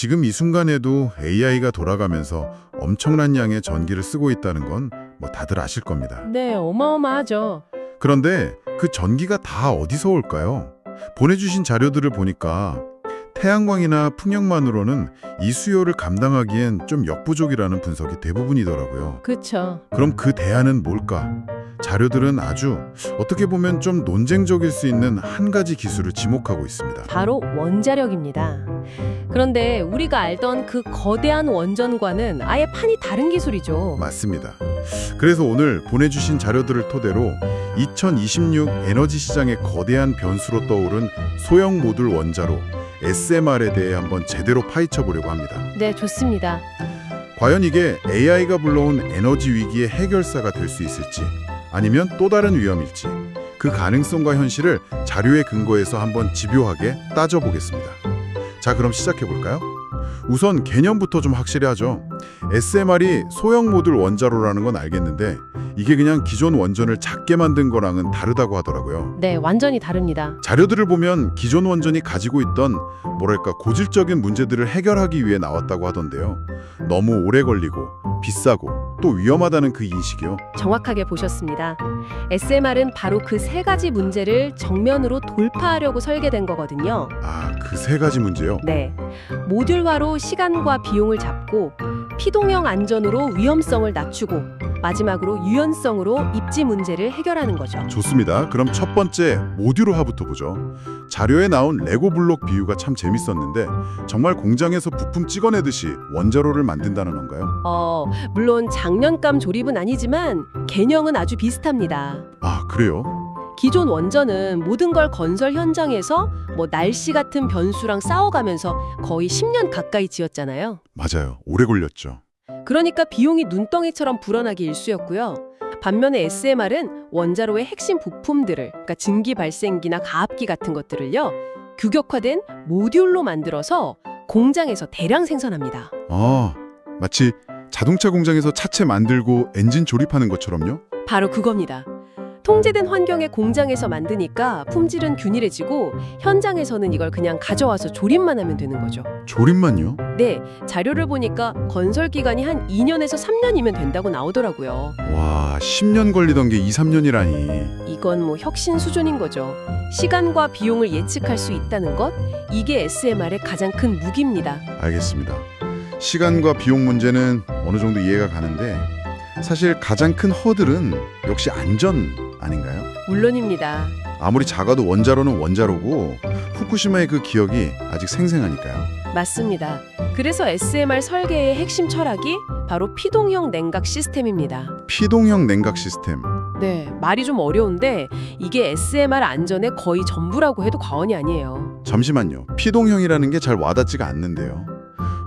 지금 이 순간에도 AI가 돌아가면서 엄청난 양의 전기를 쓰고 있다는 건 뭐 다들 아실 겁니다. 네, 어마어마하죠. 그런데 그 전기가 다 어디서 올까요? 보내주신 자료들을 보니까 태양광이나 풍력만으로는 이 수요를 감당하기엔 좀 역부족이라는 분석이 대부분이더라고요. 그쵸. 그럼 그 대안은 뭘까? 자료들은 아주 어떻게 보면 좀 논쟁적일 수 있는 한 가지 기술을 지목하고 있습니다. 바로 원자력입니다. 그런데 우리가 알던 그 거대한 원전과는 아예 판이 다른 기술이죠. 맞습니다. 그래서 오늘 보내주신 자료들을 토대로 2026 에너지 시장의 거대한 변수로 떠오른 소형 모듈 원자로 SMR에 대해 한번 제대로 파헤쳐 보려고 합니다. 네, 좋습니다. 과연 이게 AI가 불러온 에너지 위기의 해결사가 될 수 있을지 아니면 또 다른 위험일지 그 가능성과 현실을 자료에 근거해서 한번 집요하게 따져보겠습니다. 자, 그럼 시작해 볼까요? 우선 개념부터 좀 확실히 하죠. SMR이 소형 모듈 원자로라는 건 알겠는데 이게 그냥 기존 원전을 작게 만든 거랑은 다르다고 하더라고요. 네, 완전히 다릅니다. 자료들을 보면 기존 원전이 가지고 있던 뭐랄까 고질적인 문제들을 해결하기 위해 나왔다고 하던데요. 너무 오래 걸리고 비싸고 또 위험하다는 그 인식이요. 정확하게 보셨습니다. SMR은 바로 그 세 가지 문제를 정면으로 돌파하려고 설계된 거거든요. 아, 그 세 가지 문제요. 네. 모듈화로 시간과 비용을 잡고 피동형 안전으로 위험성을 낮추고 마지막으로 유연성으로 입지 문제를 해결하는 거죠. 좋습니다. 그럼 첫 번째 모듈화부터 보죠. 자료에 나온 레고 블록 비유가 참 재밌었는데 정말 공장에서 부품 찍어내듯이 원자로를 만든다는 건가요? 어, 물론 장년감 조립은 아니지만 개념은 아주 비슷합니다. 아, 그래요? 기존 원전은 모든 걸 건설 현장에서 뭐 날씨 같은 변수랑 싸워가면서 거의 10년 가까이 지었잖아요. 맞아요. 오래 걸렸죠. 그러니까 비용이 눈덩이처럼 불어나기 일쑤였고요. 반면에 SMR은 원자로의 핵심 부품들을, 그러니까 증기 발생기나 가압기 같은 것들을요, 규격화된 모듈로 만들어서 공장에서 대량 생산합니다. 아, 마치 자동차 공장에서 차체 만들고 엔진 조립하는 것처럼요? 바로 그겁니다. 통제된 환경의 공장에서 만드니까 품질은 균일해지고 현장에서는 이걸 그냥 가져와서 조립만 하면 되는 거죠. 조립만요? 네, 자료를 보니까 건설 기간이 한 2년에서 3년이면 된다고 나오더라고요. 와, 10년 걸리던 게 2, 3년이라니. 이건 뭐 혁신 수준인 거죠. 시간과 비용을 예측할 수 있다는 것, 이게 SMR의 가장 큰 무기입니다. 알겠습니다. 시간과 비용 문제는 어느 정도 이해가 가는데 사실 가장 큰 허들은 역시 안전 아닌가요? 물론입니다. 아무리 작아도 원자로는 원자로고 후쿠시마의 그 기억이 아직 생생하니까요. 맞습니다. 그래서 SMR 설계의 핵심 철학이 바로 피동형 냉각 시스템입니다. 피동형 냉각 시스템. 네, 말이 좀 어려운데 이게 SMR 안전의 거의 전부라고 해도 과언이 아니에요. 잠시만요. 피동형이라는 게 잘 와닿지가 않는데요.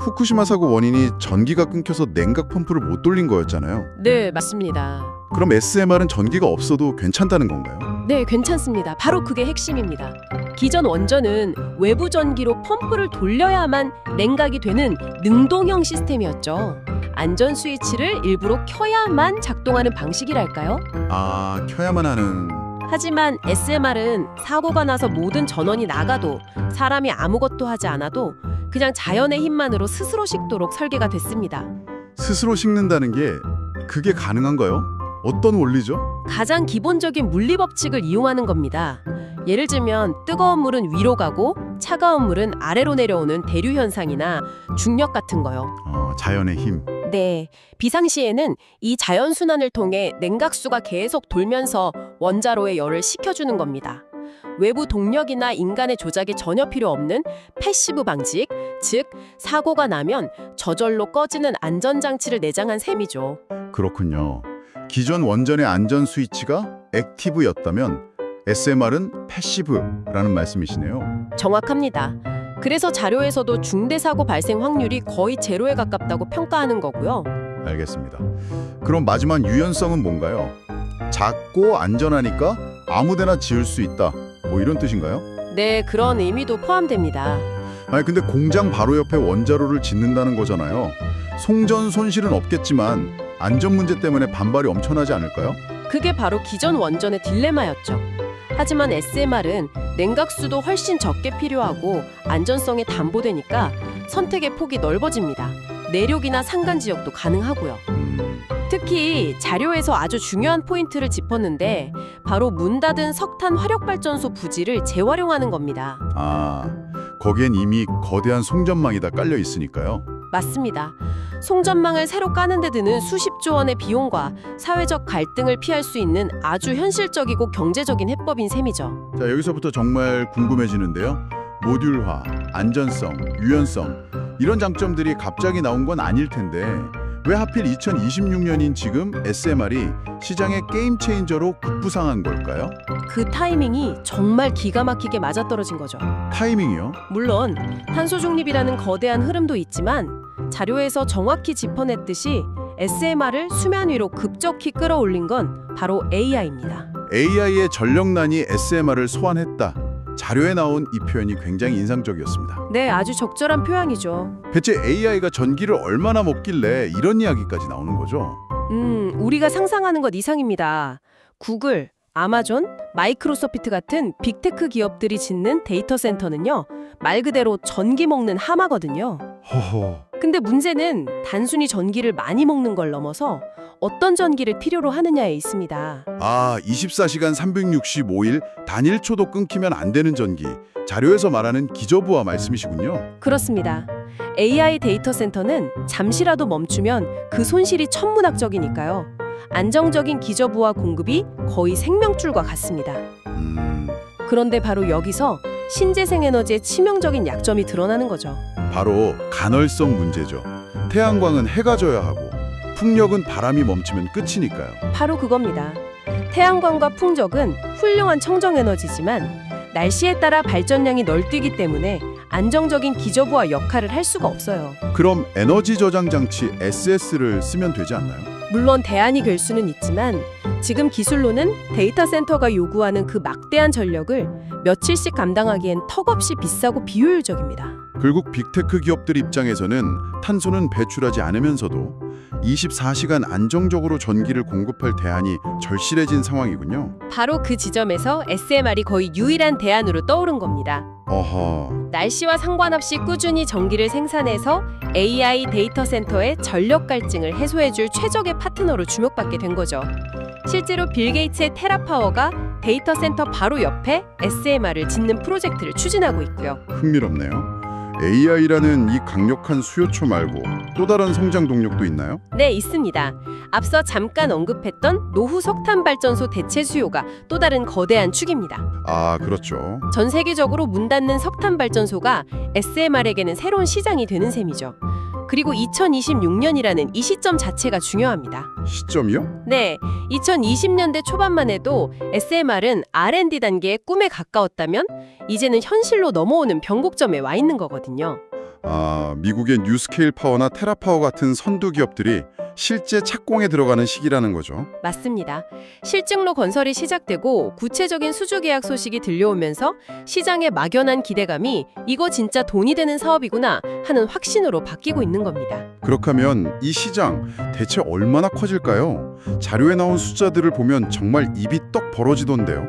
후쿠시마 사고 원인이 전기가 끊겨서 냉각 펌프를 못 돌린 거였잖아요. 네, 맞습니다. 그럼 SMR은 전기가 없어도 괜찮다는 건가요? 네, 괜찮습니다. 바로 그게 핵심입니다. 기존 원전은 외부 전기로 펌프를 돌려야만 냉각이 되는 능동형 시스템이었죠. 안전 스위치를 일부러 켜야만 작동하는 방식이랄까요? 아, 켜야만 하는 하지만 SMR은 사고가 나서 모든 전원이 나가도 사람이 아무것도 하지 않아도 그냥 자연의 힘만으로 스스로 식도록 설계가 됐습니다. 스스로 식는다는 게 그게 가능한가요? 어떤 원리죠? 가장 기본적인 물리 법칙을 이용하는 겁니다. 예를 들면 뜨거운 물은 위로 가고 차가운 물은 아래로 내려오는 대류 현상이나 중력 같은 거요. 어, 자연의 힘. 네, 비상시에는 이 자연 순환을 통해 냉각수가 계속 돌면서 원자로의 열을 식혀주는 겁니다. 외부 동력이나 인간의 조작이 전혀 필요 없는 패시브 방식, 즉 사고가 나면 저절로 꺼지는 안전장치를 내장한 셈이죠. 그렇군요. 기존 원전의 안전 스위치가 액티브였다면 SMR은 패시브라는 말씀이시네요. 정확합니다. 그래서 자료에서도 중대 사고 발생 확률이 거의 제로에 가깝다고 평가하는 거고요. 알겠습니다. 그럼 마지막 유연성은 뭔가요? 작고 안전하니까 아무데나 지을 수 있다. 뭐 이런 뜻인가요? 네, 그런 의미도 포함됩니다. 아니 근데 공장 바로 옆에 원자로를 짓는다는 거잖아요. 송전 손실은 없겠지만 안전 문제 때문에 반발이 엄청나지 않을까요? 그게 바로 기존 원전의 딜레마였죠. 하지만 SMR은 냉각수도 훨씬 적게 필요하고 안전성이 담보되니까 선택의 폭이 넓어집니다. 내륙이나 산간 지역도 가능하고요. 음, 특히 자료에서 아주 중요한 포인트를 짚었는데 바로 문 닫은 석탄 화력발전소 부지를 재활용하는 겁니다. 아, 거기엔 이미 거대한 송전망이 다 깔려 있으니까요. 맞습니다. 송전망을 새로 까는 데 드는 수십조 원의 비용과 사회적 갈등을 피할 수 있는 아주 현실적이고 경제적인 해법인 셈이죠. 자, 여기서부터 정말 궁금해지는데요. 모듈화, 안전성, 유연성 이런 장점들이 갑자기 나온 건 아닐 텐데 왜 하필 2026년인 지금 SMR이 시장의 게임 체인저로 급부상한 걸까요? 그 타이밍이 정말 기가 막히게 맞아떨어진 거죠. 타이밍이요? 물론 탄소 중립이라는 거대한 흐름도 있지만 자료에서 정확히 짚어냈듯이 SMR을 수면 위로 급격히 끌어올린 건 바로 AI입니다. AI의 전력난이 SMR을 소환했다. 자료에 나온 이 표현이 굉장히 인상적이었습니다. 네, 아주 적절한 표현이죠. 대체 AI가 전기를 얼마나 먹길래 이런 이야기까지 나오는 거죠? 음, 우리가 상상하는 것 이상입니다. 구글, 아마존, 마이크로소프트 같은 빅테크 기업들이 짓는 데이터 센터는요, 말 그대로 전기 먹는 하마거든요. 허허. 근데 문제는 단순히 전기를 많이 먹는 걸 넘어서 어떤 전기를 필요로 하느냐에 있습니다. 아, 24시간 365일 단일초도 끊기면 안 되는 전기. 자료에서 말하는 기저부하 말씀이시군요. 그렇습니다. AI 데이터 센터는 잠시라도 멈추면 그 손실이 천문학적이니까요. 안정적인 기저부하 공급이 거의 생명줄과 같습니다. 음, 그런데 바로 여기서 신재생 에너지의 치명적인 약점이 드러나는 거죠. 바로 간헐성 문제죠. 태양광은 해가 져야 하고 풍력은 바람이 멈추면 끝이니까요. 바로 그겁니다. 태양광과 풍적은 훌륭한 청정 에너지지만 날씨에 따라 발전량이 널뛰기 때문에 안정적인 기저부하 역할을 할 수가 없어요. 그럼 에너지 저장 장치 SS를 쓰면 되지 않나요? 물론 대안이 될 수는 있지만 지금 기술로는 데이터 센터가 요구하는 그 막대한 전력을 며칠씩 감당하기엔 턱없이 비싸고 비효율적입니다. 결국 빅테크 기업들 입장에서는 탄소는 배출하지 않으면서도 24시간 안정적으로 전기를 공급할 대안이 절실해진 상황이군요. 바로 그 지점에서 SMR이 거의 유일한 대안으로 떠오른 겁니다. 어허, 날씨와 상관없이 꾸준히 전기를 생산해서 AI 데이터 센터의 전력 갈증을 해소해줄 최적의 파트너로 주목받게 된 거죠. 실제로 빌 게이츠의 테라파워가 데이터 센터 바로 옆에 SMR을 짓는 프로젝트를 추진하고 있고요. 흥미롭네요. AI라는 이 강력한 수요초 말고 또 다른 성장 동력도 있나요? 네, 있습니다. 앞서 잠깐 언급했던 노후 석탄 발전소 대체 수요가 또 다른 거대한 축입니다. 아, 그렇죠. 전 세계적으로 문 닫는 석탄 발전소가 SMR에게는 새로운 시장이 되는 셈이죠. 그리고 2026년이라는 이 시점 자체가 중요합니다. 시점이요? 네, 2020년대 초반만 해도 SMR은 R&D 단계의 꿈에 가까웠다면 이제는 현실로 넘어오는 변곡점에 와 있는 거거든요. 아, 미국의 뉴스케일 파워나 테라파워 같은 선두 기업들이 실제 착공에 들어가는 시기라는 거죠. 맞습니다. 실증로 건설이 시작되고 구체적인 수주 계약 소식이 들려오면서 시장의 막연한 기대감이 이거 진짜 돈이 되는 사업이구나 하는 확신으로 바뀌고 있는 겁니다. 그렇다면 이 시장 대체 얼마나 커질까요? 자료에 나온 숫자들을 보면 정말 입이 떡 벌어지던데요.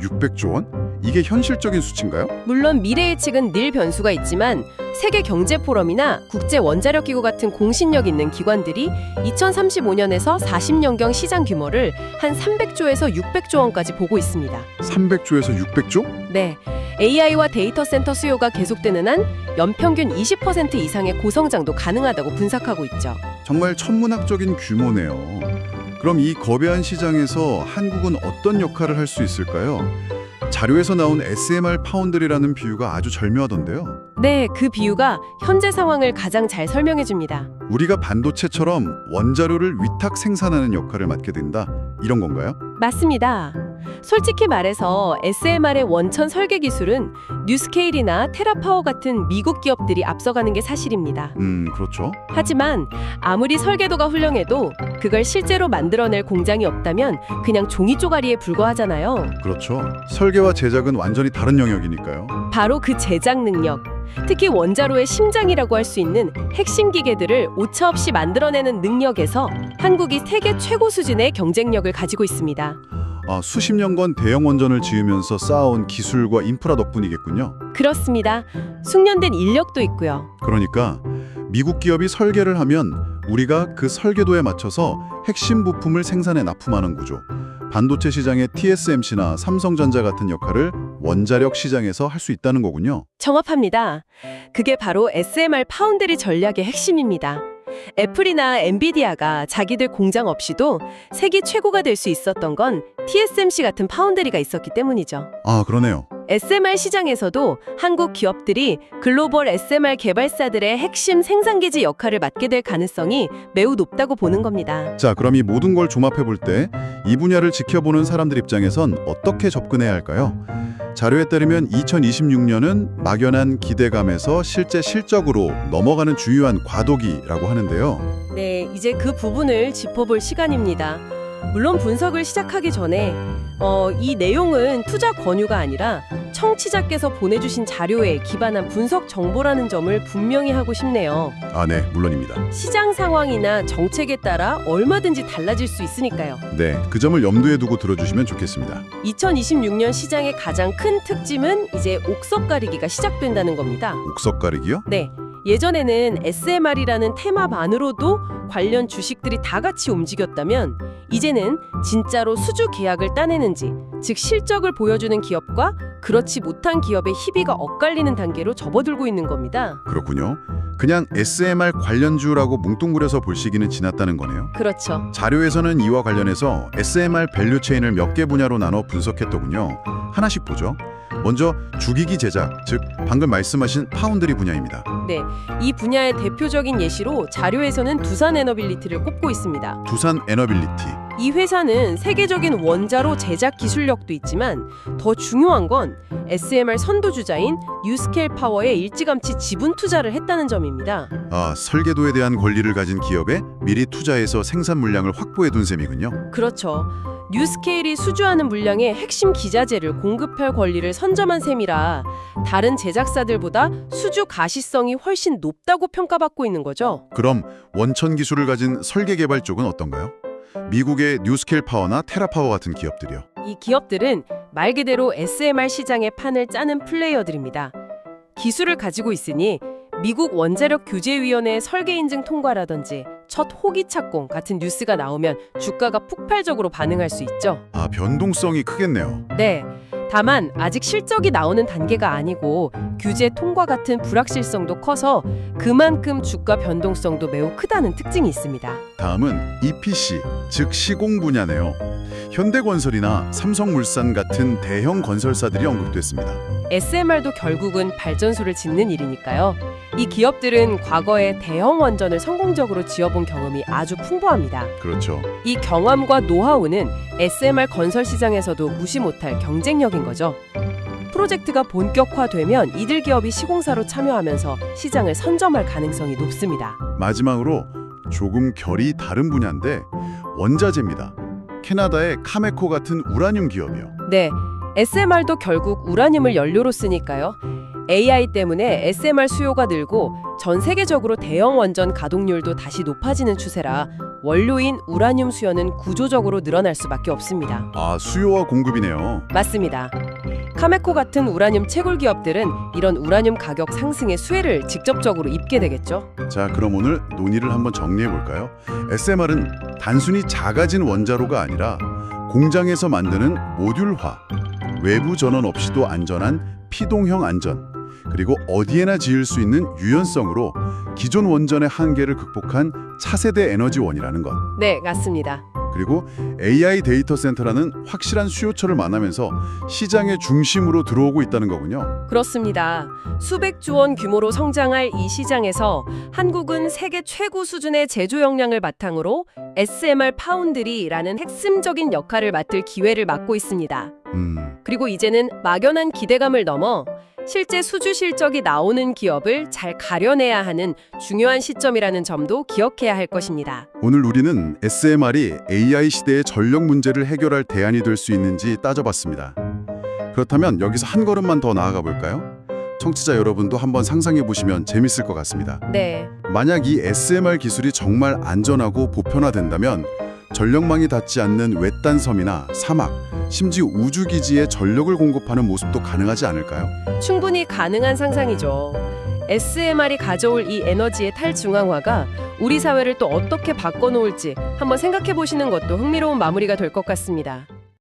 600조 원? 이게 현실적인 수치인가요? 물론 미래 예측은 늘 변수가 있지만 세계 경제 포럼이나 국제 원자력 기구 같은 공신력 있는 기관들이 2035년에서 40년경 시장 규모를 한 300조에서 600조 원까지 보고 있습니다. 300조에서 600조? 네. AI와 데이터 센터 수요가 계속되는 한 연평균 20% 이상의 고성장도 가능하다고 분석하고 있죠. 정말 천문학적인 규모네요. 그럼 이 거대한 시장에서 한국은 어떤 역할을 할 수 있을까요? 자료에서 나온 SMR 파운드리라는 비유가 아주 절묘하던데요. 네, 그 비유가 현재 상황을 가장 잘 설명해 줍니다. 우리가 반도체처럼 원자료를 위탁 생산하는 역할을 맡게 된다. 이런 건가요? 맞습니다. 솔직히 말해서 SMR의 원천 설계 기술은 뉴스케일이나 테라파워 같은 미국 기업들이 앞서가는 게 사실입니다. 음, 그렇죠. 하지만 아무리 설계도가 훌륭해도 그걸 실제로 만들어낼 공장이 없다면 그냥 종이 쪼가리에 불과하잖아요. 그렇죠. 설계와 제작은 완전히 다른 영역이니까요. 바로 그 제작 능력, 특히 원자로의 심장이라고 할 수 있는 핵심 기계들을 오차 없이 만들어내는 능력에서 한국이 세계 최고 수준의 경쟁력을 가지고 있습니다. 아, 수십 년간 대형 원전을 지으면서 쌓아온 기술과 인프라 덕분이겠군요. 그렇습니다. 숙련된 인력도 있고요. 그러니까 미국 기업이 설계를 하면 우리가 그 설계도에 맞춰서 핵심 부품을 생산해 납품하는 구조. 반도체 시장의 TSMC나 삼성전자 같은 역할을 원자력 시장에서 할 수 있다는 거군요. 정확합니다. 그게 바로 SMR 파운드리 전략의 핵심입니다. 애플이나 엔비디아가 자기들 공장 없이도 세계 최고가 될 수 있었던 건 TSMC 같은 파운드리가 있었기 때문이죠. 아, 그러네요. SMR 시장에서도 한국 기업들이 글로벌 SMR 개발사들의 핵심 생산기지 역할을 맡게 될 가능성이 매우 높다고 보는 겁니다. 자, 그럼 이 모든 걸 종합해 볼 때 이 분야를 지켜보는 사람들 입장에선 어떻게 접근해야 할까요? 자료에 따르면 2026년은 막연한 기대감에서 실제 실적으로 넘어가는 주요한 과도기라고 하는데요. 네, 이제 그 부분을 짚어볼 시간입니다. 물론 분석을 시작하기 전에 어, 이 내용은 투자 권유가 아니라 청취자께서 보내주신 자료에 기반한 분석 정보라는 점을 분명히 하고 싶네요. 아, 네, 물론입니다. 시장 상황이나 정책에 따라 얼마든지 달라질 수 있으니까요. 네, 그 점을 염두에 두고 들어주시면 좋겠습니다. 2026년 시장의 가장 큰 특징은 이제 옥석 가리기가 시작된다는 겁니다. 옥석 가리기요? 네. 예전에는 SMR이라는 테마만으로도 관련 주식들이 다 같이 움직였다면 이제는 진짜로 수주 계약을 따내는지 즉 실적을 보여주는 기업과 그렇지 못한 기업의 희비가 엇갈리는 단계로 접어들고 있는 겁니다. 그렇군요. 그냥 SMR 관련주라고 뭉뚱그려서 볼 시기는 지났다는 거네요. 그렇죠. 자료에서는 이와 관련해서 SMR 밸류 체인을 몇 개 분야로 나눠 분석했더군요. 하나씩 보죠. 먼저 주기기 제작, 즉 방금 말씀하신 파운드리 분야입니다. 네. 이 분야의 대표적인 예시로 자료에서는 두산 에너빌리티를 꼽고 있습니다. 두산 에너빌리티. 이 회사는 세계적인 원자로 제작 기술력도 있지만 더 중요한 건 SMR 선도주자인 뉴스케일 파워에 일찌감치 지분 투자를 했다는 점입니다. 아, 설계도에 대한 권리를 가진 기업에 미리 투자해서 생산 물량을 확보해 둔 셈이군요. 그렇죠. 뉴스케일이 수주하는 물량의 핵심 기자재를 공급할 권리를 선점한 셈이라 다른 제작사들보다 수주 가시성이 훨씬 높다고 평가받고 있는 거죠. 그럼 원천 기술을 가진 설계 개발 쪽은 어떤가요? 미국의 뉴스케일 파워나 테라파워 같은 기업들이요. 이 기업들은 말 그대로 SMR 시장의 판을 짜는 플레이어들입니다. 기술을 가지고 있으니 미국 원자력 규제위원회의 설계 인증 통과라든지 첫 호기 착공 같은 뉴스가 나오면 주가가 폭발적으로 반응할 수 있죠. 아, 변동성이 크겠네요. 네. 다만 아직 실적이 나오는 단계가 아니고 규제 통과 같은 불확실성도 커서 그만큼 주가 변동성도 매우 크다는 특징이 있습니다. 다음은 EPC, 즉 시공 분야네요. 현대건설이나 삼성물산 같은 대형 건설사들이 언급됐습니다. SMR도 결국은 발전소를 짓는 일이니까요. 이 기업들은 과거에 대형 원전을 성공적으로 지어본 경험이 아주 풍부합니다. 그렇죠. 이 경험과 노하우는 SMR 건설 시장에서도 무시 못할 경쟁력인 거죠. 프로젝트가 본격화되면 이들 기업이 시공사로 참여하면서 시장을 선점할 가능성이 높습니다. 마지막으로 조금 결이 다른 분야인데 원자재입니다. 캐나다의 카메코 같은 우라늄 기업이요. 네, SMR도 결국 우라늄을 연료로 쓰니까요. AI 때문에 SMR 수요가 늘고 전 세계적으로 대형 원전 가동률도 다시 높아지는 추세라 원료인 우라늄 수요는 구조적으로 늘어날 수밖에 없습니다. 아, 수요와 공급이네요. 맞습니다. 카메코 같은 우라늄 채굴 기업들은 이런 우라늄 가격 상승의 수혜를 직접적으로 입게 되겠죠. 자, 그럼 오늘 논의를 한번 정리해 볼까요? SMR은 단순히 작아진 원자로가 아니라 공장에서 만드는 모듈화, 외부 전원 없이도 안전한 피동형 안전, 그리고 어디에나 지을 수 있는 유연성으로 기존 원전의 한계를 극복한 차세대 에너지원이라는 것. 네, 맞습니다. 그리고 AI 데이터 센터라는 확실한 수요처를 만나면서 시장의 중심으로 들어오고 있다는 거군요. 그렇습니다. 수백 조 원 규모로 성장할 이 시장에서 한국은 세계 최고 수준의 제조 역량을 바탕으로 SMR 파운드리라는 핵심적인 역할을 맡을 기회를 맡고 있습니다. 음, 그리고 이제는 막연한 기대감을 넘어 실제 수주 실적이 나오는 기업을 잘 가려내야 하는 중요한 시점이라는 점도 기억해야 할 것입니다. 오늘 우리는 SMR이 AI 시대의 전력 문제를 해결할 대안이 될 수 있는지 따져봤습니다. 그렇다면 여기서 한 걸음만 더 나아가 볼까요? 청취자 여러분도 한번 상상해 보시면 재밌을 것 같습니다. 네, 만약 이 SMR 기술이 정말 안전하고 보편화된다면 전력망이 닿지 않는 외딴 섬이나 사막, 심지어 우주기지에 전력을 공급하는 모습도 가능하지 않을까요? 충분히 가능한 상상이죠. SMR이 가져올 이 에너지의 탈중앙화가 우리 사회를 또 어떻게 바꿔놓을지 한번 생각해 보시는 것도 흥미로운 마무리가 될 것 같습니다.